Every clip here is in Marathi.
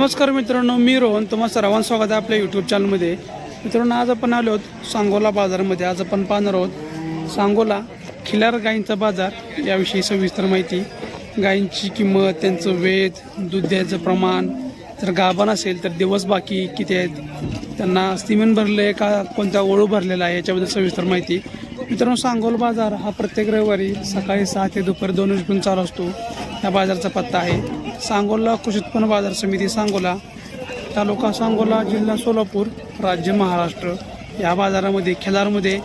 नमस्कार मित्रांनो मी रोहन. तुम्हा सर्वांचं स्वागत आहे आपल्या यूट्यूब चॅनलमध्ये मित्रांनो आज आपण आलो आहोत सांगोला बाजारामध्ये. आज आपण पाहणार आहोत सांगोला खिलार गायींचा बाजार. याविषयी सविस्तर माहिती. गायींची किंमत त्यांचं वेध दूध द्यायचं प्रमाण. जर गाभण असेल तर दिवस बाकी किती आहेत? त्यांना सिमेंट भरलं आहे का? कोणत्या ओळू भरलेला आहे? याच्याबद्दल सविस्तर माहिती. मित्रांनो सांगोल बाजार हा प्रत्येक रविवारी सकाळी सहा ते दुपारी दोन वाजेपर्यंत चालू असतो. या बाजाराचा पत्ता आहे. सांगोला कृषी उत्पन्न बाजार समिती सांगोला तालुका सांगोला जिल्हा सोलापूर राज्य महाराष्ट्र. या बाजारामध्ये खिलारमध्ये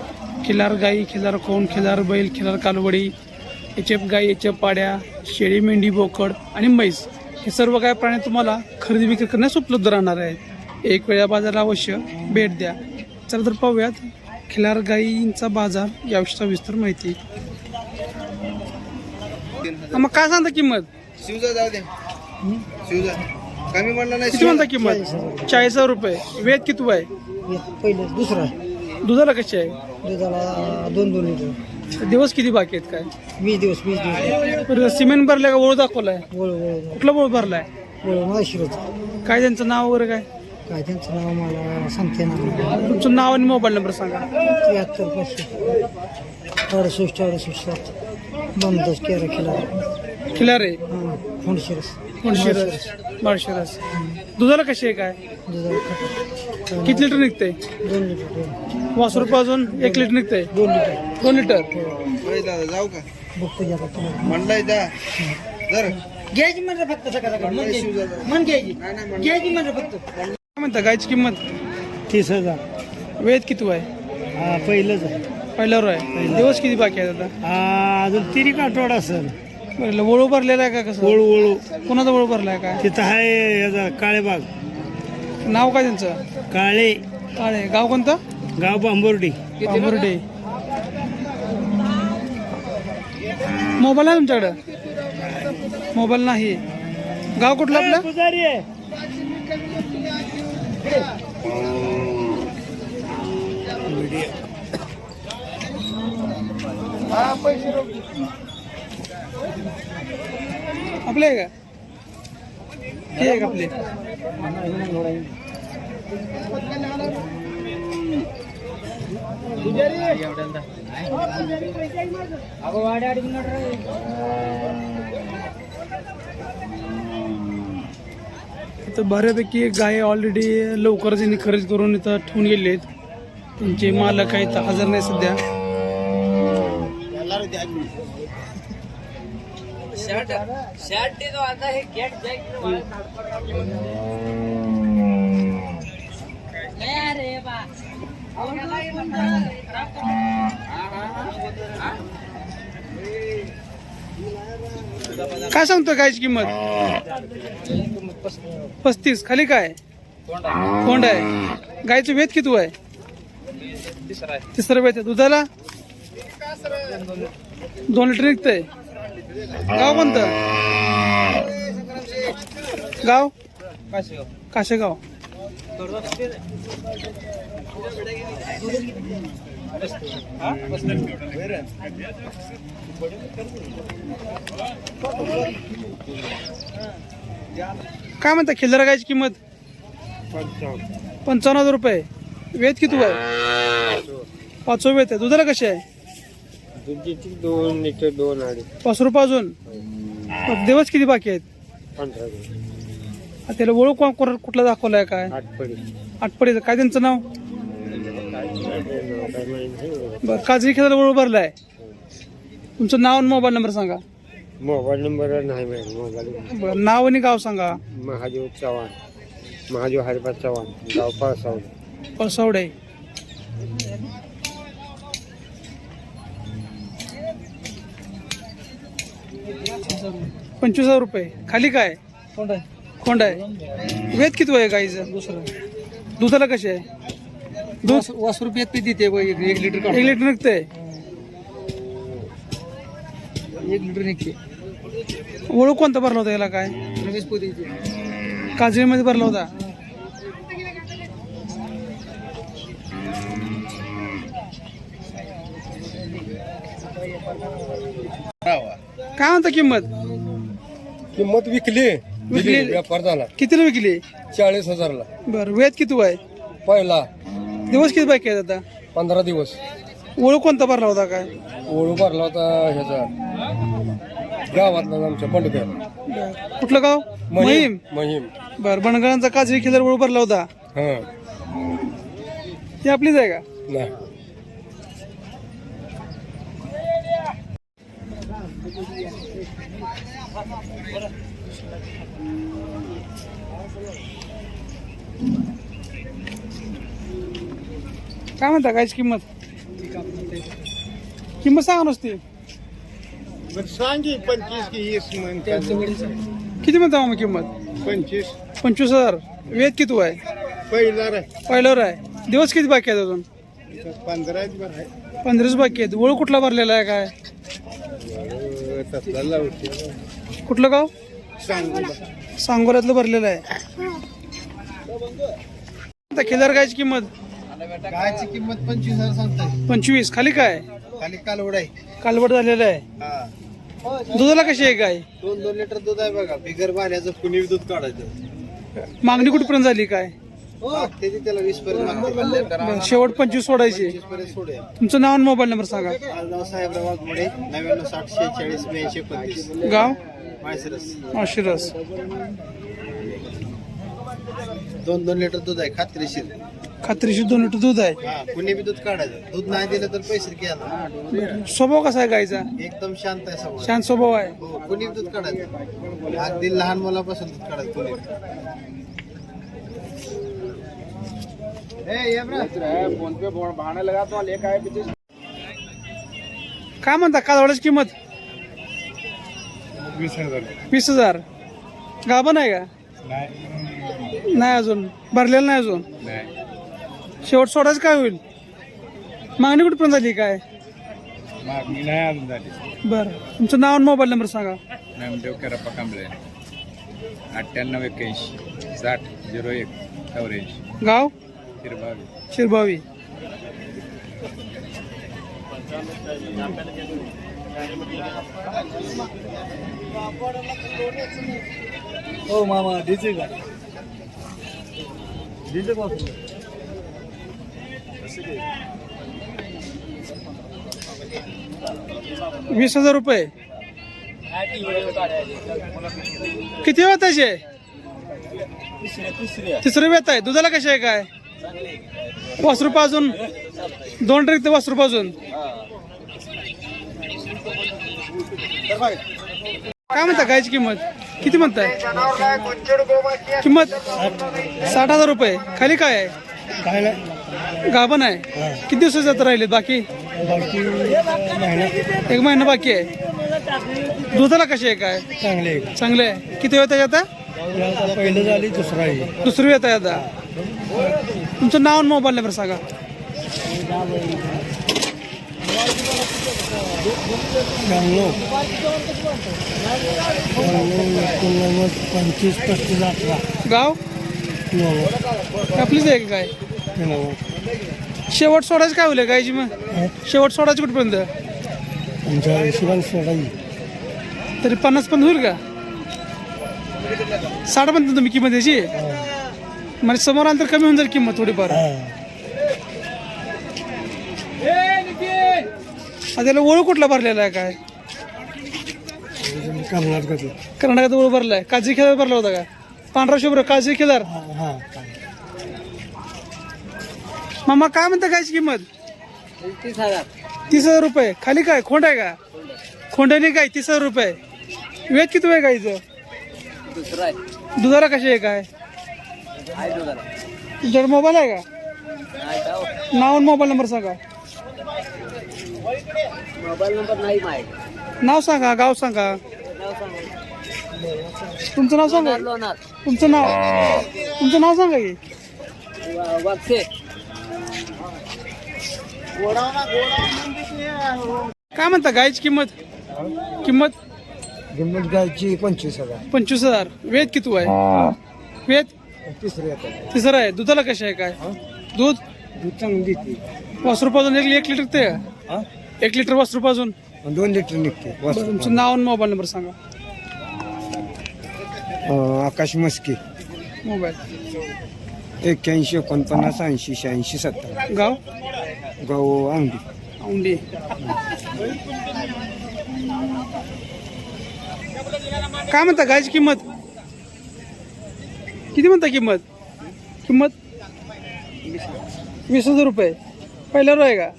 खिलार गाई खिलार खोंड खिलार बैल खिलार कालवडी एचएफ गाई एचएफ पाड्या शेळी मेंढी बोकड आणि म्हैस हे सर्व काही प्राणी तुम्हाला खरेदी विक्री करण्यास उपलब्ध राहणार आहेत. एक वेळा बाजाराला अवश्य भेट द्या. चला तर पाहूयात खिलार गाईंचा बाजार याविषयी सविस्तर माहिती. मग काय सांगता किंमत? शिवजा जाऊ दे. शिवजा कमी म्हणलं नाही किती म्हणता किंमत? चाळीस हजार रुपये. वेद किती आहे पहिलं दुसरा. दुधाला कशी आहे? दुधाला दोन दोन लिटर. दिवस किती बाकी आहेत काय? वीस दिवस वीस दिवस. बरं, सिमेंट भरलाय का? ओळ दाखवलाय. वळ वळ कुठला ओळ भरलाय? वळ माशिरच काय त्यांचं नाव वगैरे काय? काय त्यांचं नाव मला सांगते ना तुमचं नाव आणि मोबाईल नंबर सांगा. त्र्याहत्तर पाचशे. अडुसष्ट अडुसष्ट सात. बंदच केरा केला. खिलार. आहे हां मुळशिरस. माळशिरस. दुधाला कशी आहे काय? किती लिटर निघते दोन लिटर वासरू रुपये अजून एक लिटर निघते दोन लिटर. दोन लिटर? होय दादा जाऊ का? म्हणलाय जा. जर. घ्यायची म्हणजे फक्त सकाळ सकाळ मन घ्यायची. म्हणजे फक्त. काय म्हणता गायची किंमत? तीस हजार. वेद किती आहे हा पहिलंच आहे. पहिल्यावर आहे. दिवस किती बाकी आहेत आता हा अजून तिरी आठवडा असेल? बरं वळू भरलेला आहे का कसं? वळू वळू. कोणाचा वळू भरलाय काय? तिथं आहे याचा काळेबाग नाव काय त्यांचं? काळे. काळे. गाव कोणतं? गाव बांबोर्डी. बांबुर्डे. मोबाईल आहे तुमच्याकडं? मोबाईल नाही. गाव कुठलं आपलं? पुजारी आहे. आपले आहे का? हे आहे का आपले. इथं बऱ्यापैकी गाय ऑलरेडी लवकरच यांनी खरेदी करून इथं ठेवून गेले आहेत. त्यांचे मालक काही हजर नाही सध्या. काय सांगतो कायची किंमत? पस्तीस. खाली काय? कोंड आहे. गायचं वेद किती आहे. तिसरं वेद आहे. दुधाला? दोन लिटर निघतंय. गाव कोणतं? गाव? काशेगाव. काय म्हणता खिल्लर गायची किंमत? पंचावन्न. हजार रुपये. वेद किती आहे पाचवं वेद आहे. दुधाला कशी आहे? दोन लिटर दोन अडीच. पाच रुपये अजून? मग दिवस किती बाकी आहेत? पंधरा त्याला ओळख कोण- कोण- कुठला दाखवलाय काय? आठपडी. आठपडीचं काय त्यांचं नाव? बरं काजरी खेळायला ओळख भरलाय. तुमचं नाव आणि मोबाईल नंबर सांगा. मोबाईल नंबर नाही माहिती मोबाईल बरं नाव आणि गाव सांगा. महादेव चव्हाण. महादेव हरिपाद चव्हाण गाव पाळसावलं पसावडे पंचवीस हजार रुपये. खाली काय? खोंड आहे. वेद किती आहे गाईचं? दुसरं. दुधाला कशी आहे? दूध? वास रुपयात ते देते एक लिटर एक लिटर निघतंय एक लिटर निघते. ओळख कोणता भरला होता याला काय? काजळीमध्ये भरला होता. काय म्हणता किंमत? किंमत विकली. विकली. व्यापार झाला. कितीला विकली? चाळीस हजारला. बरं वेद किती आहे पहिला. दिवस किती बाकी आहेत आता? पंधरा दिवस. ओळख कोणता भरला होता काय? ओळू भरला होता ह्याचा. गावातला आमच्या बरं. कुठलं गाव? महिम. महिम? बरं बनगरांचा काजवी खिलर ओळख भरला होता. हा. ती आपलीच आहे का? नाही. काय म्हणता कायची किंमत? किंमत सांगा नुसती. सांगी पंचवीस की वीस किती म्हणता मामा किंमत? पंचवीस. पंचवीस हजार. वेद किती आहे पहिला रे पहिल्यावर आहे दिवस किती बाकी आहेत अजून? पंधरा आहे. पंधराच बाकी आहेत. ओळख कुठला भरलेला आहे काय? तसला लावते. कुठलं गाव? सांगू सांगोल्यातलं भरलेलं आहे. आता खिलर गायची किंमत? गायची किंमत पंचवीस हजार सांगताय. पंचवीस. खाली काय? खाली कालवड आहे. कालवड झालेलं आहे. हा. दुधाला कशी आहे गाय? दोन दोन लिटर दूध आहे बघा. बिगर बाल्याचं कुणी दूध काढायचं? मागणी कुठपर्यंत झाली काय? मागते ती त्याला वीस पर्यंत मागते. बरं, शेवट पंचवीस सोडायची. पंचवीसपर्यंत सोडूया. तुमचं नाव आणि मोबाईल नंबर सांगा. माझं नाव साहेबराव वाघमोडे नव्याण्णव साठ शेहेचाळीस ब्याऐंशी पंचवीस गाव? माळशिरस. माशिरस दोन दोन लिटर दूध आहे खात्रीशीर. खात्रीशीर दोन लिटर दूध आहे. हा कुणी बी दूध काढायचं. दूध नाही दिलं तर पैसे घ्या ना. बरं. स्वभाव कसा आहे गायचा एकदम शांत आहे सगळं शांत स्वभाव आहे. हो कुणी बी दूध काढायचं. अगदी लहान मुलापासून दूध काढायचं कुणी बी. काय म्हणता कालवडाची किंमत? वीस हजार. वीस हजार. गाभण आहे का? नाही. अजून. भरलेलं नाही अजून? शेवट सोडायचं काय होईल? मागणी कुठपर्यंत झाली काय? मागणी नाही अजून झाली. बरं. तुमचं नाव आणि मोबाईल नंबर सांगा. नामदेव करप्पा कांबळे. अठ्ठ्याण्णव एक्क्याऐंशी साठ झिरो एक चौऱ्याऐंशी. गाव? हिरबावी शिरभावी. हो मामा डीजे का? डीजे वीस हजार रुपये. किती वेळ त्याचे? तिसरे वेत आहे. दुधाला कशी आहे काय? पाच रुपये अजून दोन ट्रिक ते पाच रुपये अजून काय म्हणता गायची किंमत? किती म्हणताय? किंमत साठ हजार रुपये. खाली काय आहे? गाभण आहे. किती दिवसाचे राहिले बाकी? एक महिना बाकी आहे. दुधाला कशी आहे काय? चांगले चांगले आहे. किती वेळ आता? पहिलं झाली दुसरा आहे. दुसरी येत आहे आता. तुमचं नाव आणि मोबाईल नंबर सांगा. ब्याण्णव. ब्याण्णव एकोणनव्वद पंचवीस पस्तीस अठरा. गाव? नव्वद. आपलीच आहे का काय? शेवट सोडायचं काय होईल गायची मग? शेवट सोडायचं कुठपर्यंत? आमच्या हिशोबाने सोडाई तरी पन्नास पण होईल का? साठ पर्यंत तुम्ही किंमत याची म्हणजे समोर अंतर कमी होऊन जाईल किंमत थोडीफार. आता त्याला ओळख कुठला भरलेला आहे काय? कर्नाटकाचं कर्नाटकात ओळख भरलाय. काजरी खेळार भरला होता का? पांढरा शुभ्र काजरी खेळार हां. मामा काय म्हणता गायची किंमत? तीस हजार. तीस हजार रुपये. खाली काय? खोंड आहे का? खोंडाने काय? तीस हजार रुपये. वेद किती दुसरा आहे. दुधाला कशी आहे काय? तुमच्याकडे मोबाईल आहे का? नाव आणि मोबाईल नंबर सांगा. मोबाईल नंबर नाही नाव सांगा गाव सांगा. तुमचं नाव सांगा. तुमचं नाव. तुमचं नाव सांगा की. काय म्हणता गायची किंमत? किंमत? किंमत गायची पंचवीस हजार. पंचवीस हजार. वेद किती आहे वेद? तिसरी तिसरं आहे. दुधाला कशी आहे काय? दूध? दूध चांगली देते पाच रुपयाजून एक एक लिटर ते? हा? एक लिटर पाच रुपयाजून दोन लिटर निघते तुमचं नाव आणि मोबाईल नंबर सांगा. आकाश मस्के. मोबाईल. एक्क्याऐंशी एकोणपन्नास ऐंशी शहाऐंशी सत्तर. गाव? गाव अंगडी. औंढी काय म्हणता गायची किंमत? किती म्हणता किंमत? किंमत? वीस हजार रुपये. पहिल्यावर आहे का?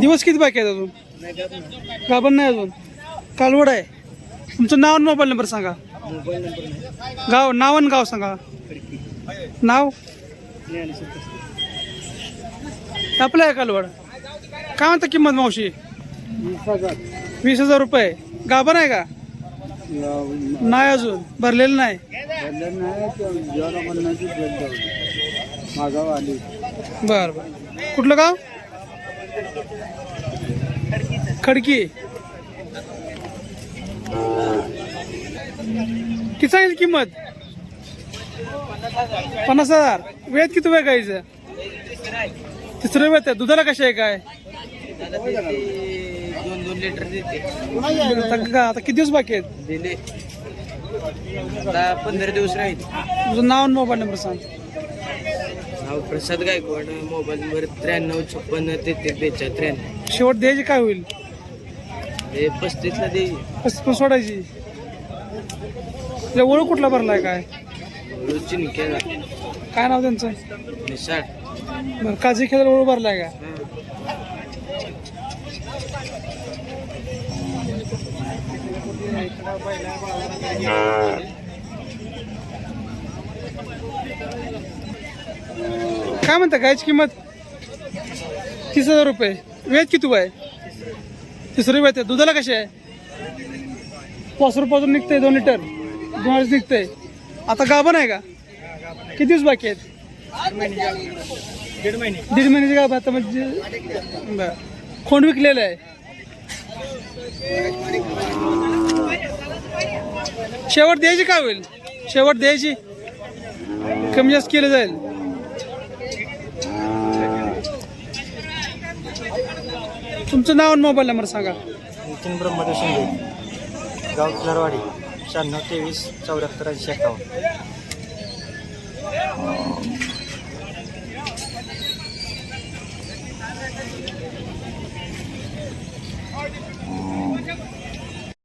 दिवस किती बाकी आहेत अजून? गाभण नाही अजून. कालवड आहे. तुमचं नाव आणि मोबाईल नंबर सांगा. गाव नाव आणि गाव सांगा. नाव? आपलं आहे कालवड. काय म्हणता किंमत मावशी? वीस हजार रुपये. गाभण आहे का? नाही अजून. भरलेलं नाही? बर बर. कुठलं गाव? खडकी. किती सांगितली किंमत? पन्नास हजार. वेळ किती वेळ गायचं? तिसरं वेळ दुधाला कशी आहे काय? दोन दोन लिटर देते आता किती दिवस बाकी आहेत? दिले आता पंधरा दिवस राहील. तुझं नाव आणि मोबाईल नंबर सांग. नाव प्रसाद गायकवाड मोबाईल नंबर त्र्याण्णव छप्पन्न तेहतीस बेचाळीस त्र्याण्णव. शेवट द्यायची काय होईल? हे पस्तीसला दे पस्तीस सोडायची. तुला ओळख कुठला भरलाय काय? चिनक्या काय नाव त्यांचं? निसाट बरं काजी खेळायला ओळख भरलाय का काय म्हणता गायची किंमत? तीस हजार रुपये. वेद किती आहे तिसरं वेळ दुधाला कशी आहे? पाच रुपयातून निघतंय दोन लिटर. दोन निघतंय. आता गाभण आहे का? किती दिवस बाकी आहेत? दीड महिन्याची गाभ आता म्हणजे बरं. खोंड विकलेलं आहे. शेवट द्यायची काय होईल? शेवट द्यायची. कमी जास्त केलं जाईल. तुमचं नाव आणि मोबाईल नंबर सांगा. नितीन ब्रह्मदेव शिंदे गाव किलारवाडी शहाण्णव तेवीस चौऱ्याहत्तर ऐंशी एकावन्न.